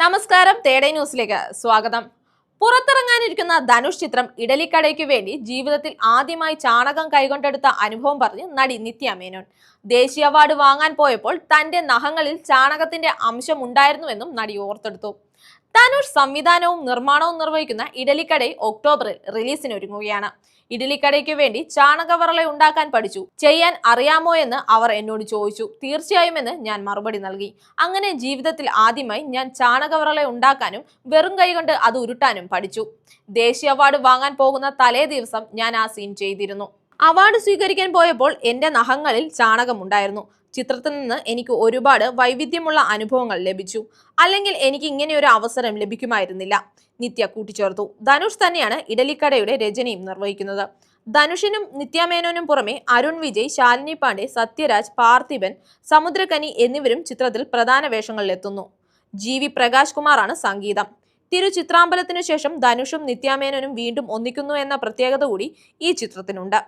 നമസ്കാരം തേടേ ന്യൂസിലേക്ക് സ്വാഗതം. പുറത്തിറങ്ങാനിരിക്കുന്ന ധനുഷ് ചിത്രം ഇഡലിക്കടയ്ക്ക് വേണ്ടി ജീവിതത്തിൽ ആദ്യമായി ചാണകം കൈകൊണ്ടെടുത്ത അനുഭവം പറഞ്ഞ് നടി നിത്യ മേനോൻ. ദേശീയ അവാർഡ് വാങ്ങാൻ പോയപ്പോൾ തന്റെ നഖങ്ങളിൽ ചാണകത്തിന്റെ അംശം ഉണ്ടായിരുന്നുവെന്നും നടി ഓർത്തെടുത്തു. ധനുഷ് സംവിധാനവും നിർമ്മാണവും നിർവഹിക്കുന്ന ഇഡലിക്കടയിൽ ഒക്ടോബറിൽ റിലീസിന് ഒരുങ്ങുകയാണ് ഇഡലിക്കടയ്ക്ക് വേണ്ടി ചാണകവറള ഉണ്ടാക്കാൻ പഠിച്ചു. ചെയ്യാൻ അറിയാമോ എന്ന് അവർ എന്നോട് ചോദിച്ചു. തീർച്ചയായും എന്ന് ഞാൻ മറുപടി നൽകി. അങ്ങനെ ജീവിതത്തിൽ ആദ്യമായി ഞാൻ ചാണകവറള ഉണ്ടാക്കാനും വെറും കൈകൊണ്ട് അത് ഉരുട്ടാനും പഠിച്ചു. ദേശീയ അവാർഡ് വാങ്ങാൻ പോകുന്ന തലേ ദിവസം ഞാൻ ആ സീൻ ചെയ്തിരുന്നു. അവാർഡ് സ്വീകരിക്കാൻ പോയപ്പോൾ എന്റെ നഖങ്ങളിൽ ചാണകമുണ്ടായിരുന്നു. ചിത്രത്തിൽ നിന്ന് എനിക്ക് ഒരുപാട് വൈവിധ്യമുള്ള അനുഭവങ്ങൾ ലഭിച്ചു. അല്ലെങ്കിൽ എനിക്ക് ഇങ്ങനെ ഒരു അവസരം ലഭിക്കുമായിരുന്നില്ല. നിത്യ കൂട്ടിച്ചേർത്തു. ധനുഷ് തന്നെയാണ് ഇഡലിക്കടയുടെ രചനയും നിർവഹിക്കുന്നത്. ധനുഷിനും നിത്യാമേനോനും പുറമെ അരുൺ വിജയ് ശാലിനി പാണ്ഡെ സത്യരാജ് പാർത്ഥിബൻ സമുദ്രകനി എന്നിവരും ചിത്രത്തിൽ പ്രധാന വേഷങ്ങളിലെത്തുന്നു. ജി വി പ്രകാശ് കുമാറാണ് സംഗീതം. തിരുചിത്രാമ്പലത്തിനു ശേഷം ധനുഷും നിത്യാമേനോനും വീണ്ടും ഒന്നിക്കുന്നു എന്ന പ്രത്യേകത കൂടി ഈ ചിത്രത്തിനുണ്ട്.